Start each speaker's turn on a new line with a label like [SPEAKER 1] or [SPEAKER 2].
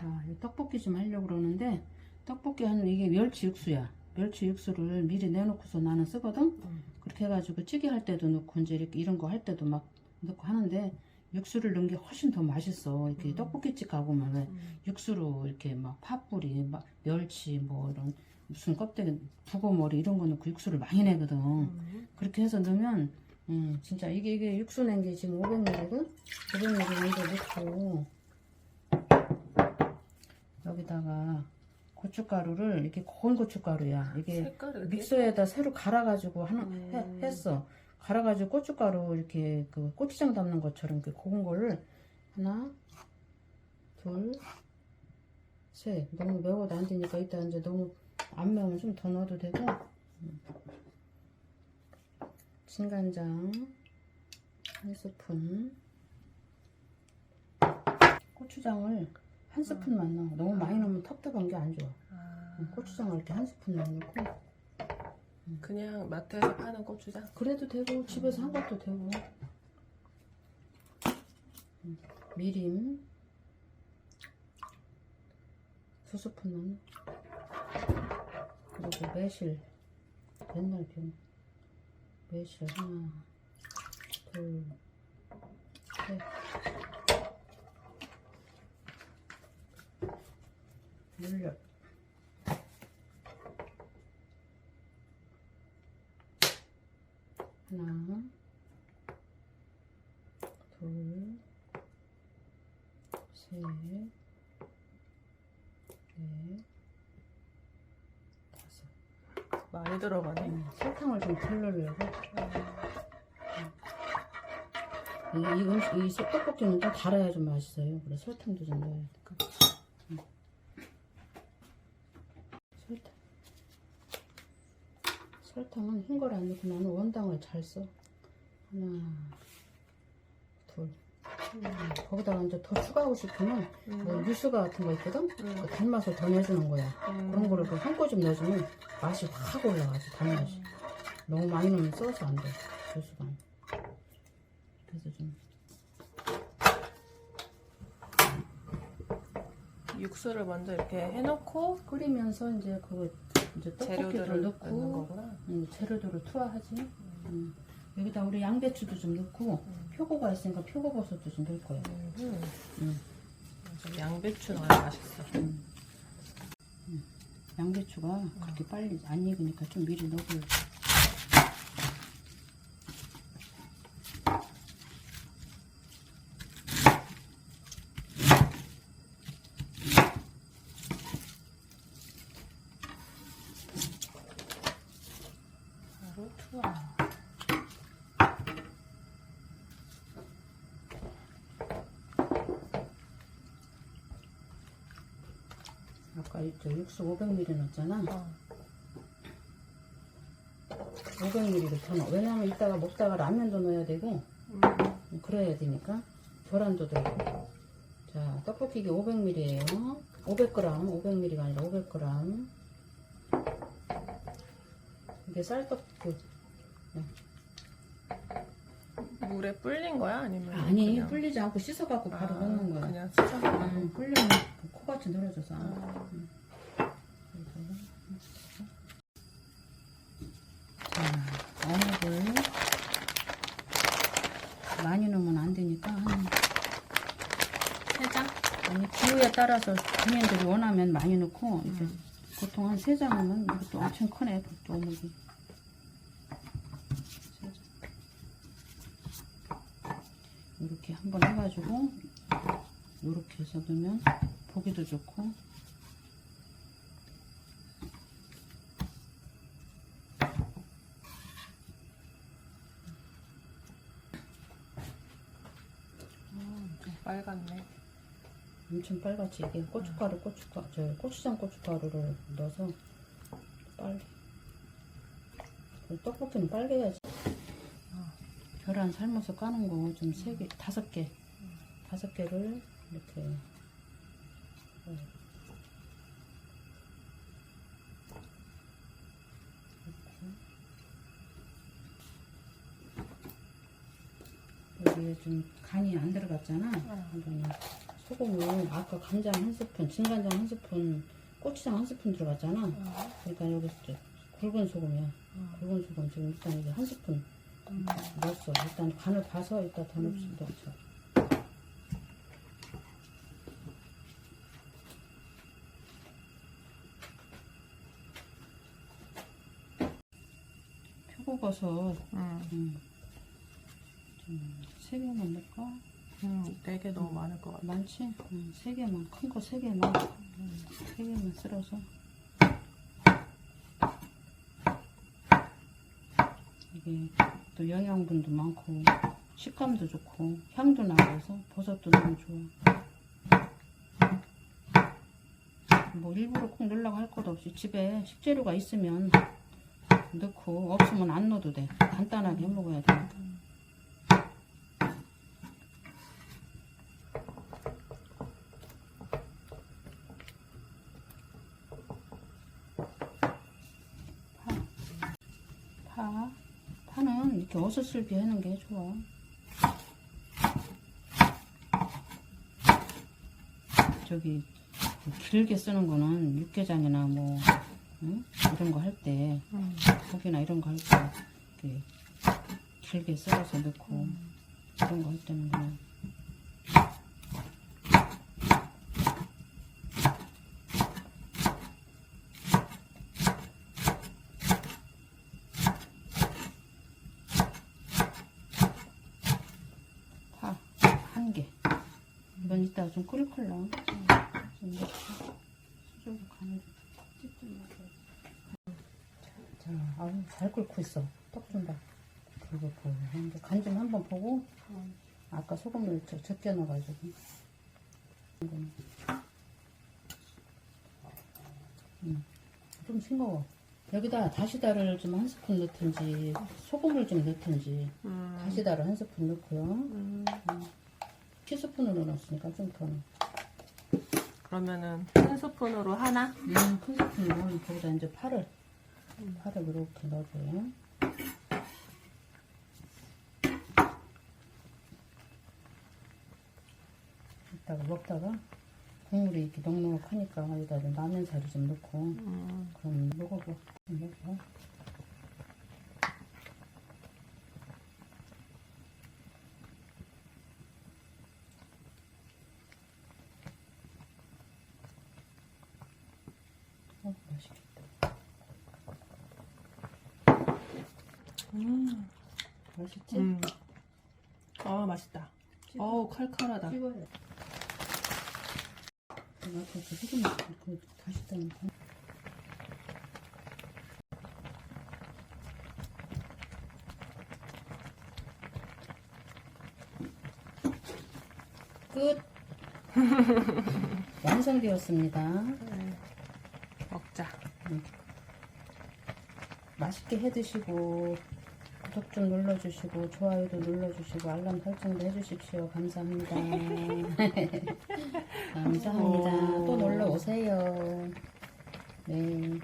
[SPEAKER 1] 자, 이 떡볶이 좀 하려고 그러는데 떡볶이 하는 이게 멸치 육수야. 멸치 육수를 미리 내놓고서 나는 쓰거든.
[SPEAKER 2] 음.
[SPEAKER 1] 그렇게 해가지고 찌개 할 때도 넣고 이제 이렇게 이런 거 할 때도 막 넣고 하는데 육수를 넣은 게 훨씬 더 맛있어. 이렇게
[SPEAKER 2] 음.
[SPEAKER 1] 떡볶이집 가보면 왜
[SPEAKER 2] 음.
[SPEAKER 1] 육수로 이렇게 막 파뿌리, 막 멸치 뭐 이런 무슨 껍데기 북어머리 이런 거 넣고 육수를 많이 내거든.
[SPEAKER 2] 음.
[SPEAKER 1] 그렇게 해서 넣으면 음, 진짜 이게 이게 육수 낸 게 지금 500ml거든. 500ml 먼저 넣고 여기다가 고춧가루를 이렇게 고운 고춧가루야. 이게 믹서에다 새로 갈아가지고 하나
[SPEAKER 2] 음.
[SPEAKER 1] 해- 했어. 갈아가지고 고춧가루 이렇게 그 고추장 담는 것처럼 이렇게 고운 거를 하나, 둘, 셋. 너무 매워도 안 되니까 이따 이제 너무 안 매우면 좀 더 넣어도 되고. 음. 진간장 한 스푼. 고추장을 한 스푼만 넣어. 너무 많이 넣으면 텁텁한 게 안 좋아.
[SPEAKER 2] 아,
[SPEAKER 1] 고추장을 이렇게 한 스푼만 넣고.
[SPEAKER 2] 그냥 마트에서 파는 고추장?
[SPEAKER 1] 그래도 되고 집에서 한 것도 되고 음, 미림 두 스푼 넣어 그리고 매실 옛날 병 매실 하나 둘셋 물엿 하나, 둘, 셋, 넷, 다섯.
[SPEAKER 2] 많이 들어가네.
[SPEAKER 1] 음, 설탕을 좀 덜 넣으려고. 이, 이 음식, 이 소- 떡볶이는 좀 달아야 좀 맛있어요. 그래, 설탕도 좀 넣어야 돼. 음. 설탕. 설탕은 흰 걸 안 넣고 나는 원당을 잘 써. 하나, 둘. 음, 거기다가 이제 더 추가하고 싶으면 뭐 유수가 같은 거 있거든? 그 단맛을 더 내주는 거야.
[SPEAKER 2] 음.
[SPEAKER 1] 그런 거를 한 꼬집 넣어주면 맛이 확 올라가지, 단맛이. 너무 많이 넣으면 써서 안 돼, 유수가. 그래서 좀.
[SPEAKER 2] 육수를 먼저 이렇게 해놓고
[SPEAKER 1] 끓이면서 이제 그 이제 떡볶이를
[SPEAKER 2] 재료들을 넣는
[SPEAKER 1] 넣고
[SPEAKER 2] 거구나.
[SPEAKER 1] 음, 재료들을 투하하지. 음. 여기다 우리 양배추도 좀 넣고 표고가 있으니까 표고버섯도 좀 넣을 거야.
[SPEAKER 2] 음.
[SPEAKER 1] 음.
[SPEAKER 2] 양배추 넣어야 맛있어.
[SPEAKER 1] 양배추가 그렇게 빨리 안 익으니까 좀 미리 넣어볼게.
[SPEAKER 2] 바로 투하.
[SPEAKER 1] 아까 저 육수 500ml 넣었잖아.
[SPEAKER 2] 어.
[SPEAKER 1] 500ml를 더 넣어. 왜냐면 이따가 먹다가 라면도 넣어야 되고
[SPEAKER 2] 음.
[SPEAKER 1] 그래야 되니까 계란도 들고. 자, 떡볶이기 500ml예요. 500g, 500ml가 아니라 500g. 이게 쌀떡볶이.
[SPEAKER 2] 물에 불린 거야? 아니면
[SPEAKER 1] 아니,
[SPEAKER 2] 그냥?
[SPEAKER 1] 불리지 않고 씻어갖고 바로
[SPEAKER 2] 아,
[SPEAKER 1] 넣는 거야.
[SPEAKER 2] 그냥 씻어서.
[SPEAKER 1] 음, 불리면 코같이 늘어져서. 안.
[SPEAKER 2] 아.
[SPEAKER 1] 음. 자, 어묵을 많이 넣으면 안 되니까 한
[SPEAKER 2] 세 장?
[SPEAKER 1] 아니 기호에 따라서 국민들이 원하면 많이 넣고 이제
[SPEAKER 2] 음.
[SPEAKER 1] 보통 한 세 장이면 이것도 엄청 크네 또 어묵이. 이렇게 한번 해가지고 이렇게 해서 넣으면 보기도 좋고
[SPEAKER 2] 좀 빨갛네.
[SPEAKER 1] 엄청 빨갛지 이게 고춧가루 고춧가루 저 고추장 고춧가루를 넣어서 빨리 떡볶이는 빨개야지 계란 삶아서 까는 거 좀 세 개 다섯 개 다섯 개를. 이렇게. 여기에 좀 간이 안 들어갔잖아.
[SPEAKER 2] 응.
[SPEAKER 1] 소금을 아까 간장 한 스푼, 진간장 한 스푼, 고추장 한 스푼 들어갔잖아.
[SPEAKER 2] 어.
[SPEAKER 1] 그러니까 여기 이제 굵은 소금이야.
[SPEAKER 2] 어.
[SPEAKER 1] 굵은 소금 지금 일단 이제 한 스푼
[SPEAKER 2] 음.
[SPEAKER 1] 넣었어. 일단 간을 봐서 이따 더 넣-
[SPEAKER 2] 음.
[SPEAKER 1] 표고버섯
[SPEAKER 2] 음.
[SPEAKER 1] 음, 좀, 세 개만 넣을까?
[SPEAKER 2] 음. 되게 너무 많을 것 같아.
[SPEAKER 1] 많지? 음, 세 개만 큰 거 세 개만 음, 세 개만 쓸어서 이게 또 영양분도 많고 식감도 좋고 향도 나고 해서 버섯도 너무 좋아 뭐 일부러 꼭 넣으려고 할 것도 없이 집에 식재료가 있으면 넣고 없으면 안 넣어도 돼 간단하게 해 먹어야 돼 파. 파는 이렇게 어슷슬비 하는 게 좋아. 저기 길게 쓰는 거는 육개장이나 뭐 응? 이런 거 할 때
[SPEAKER 2] 음.
[SPEAKER 1] 고기나 이런 거 할 때 이렇게 길게 썰어서 넣고 이런 거 할 때는 그냥 파 한 개. 이건 이따가 좀 끓일 컬러. 좀 이렇게 수저로 간을 자, 아우 잘 끓고 있어. 떡 좀 봐. 그리고 그 간좀 한번 보고 아까 소금을 저- 적게 넣어가지고. 음, 좀 싱거워. 여기다 다시다를 좀 한 스푼 넣든지 소금을 좀 넣든지
[SPEAKER 2] 음.
[SPEAKER 1] 다시다를 한 스푼 넣고요.
[SPEAKER 2] 음.
[SPEAKER 1] 티스푼으로 넣었으니까 좀 더.
[SPEAKER 2] 그러면은 한 스푼으로 하나?
[SPEAKER 1] 음, 큰 스푼으로 거기다 이제 파를 파를 이렇게 넣어줘요. 이따가 먹다가 국물이 이렇게 넉넉하니까 여기다 좀 라면 사리 좀 넣고
[SPEAKER 2] 음.
[SPEAKER 1] 그럼 먹어봐. 먹어. 어, 맛있겠다.
[SPEAKER 2] 음.
[SPEAKER 1] 맛있지?
[SPEAKER 2] 음. 아 맛있다. 어우 칼칼하다.
[SPEAKER 1] 찍어야 돼. 내가 아까 그 소금 그 다시 따는 거. 끝. 완성되었습니다.
[SPEAKER 2] 네. 먹자.
[SPEAKER 1] 맛있게 해 드시고 구독 좀 눌러주시고 좋아요도 눌러주시고 알람 설정도 해주십시오. 감사합니다. 감사합니다. 또 놀러 오세요. 네.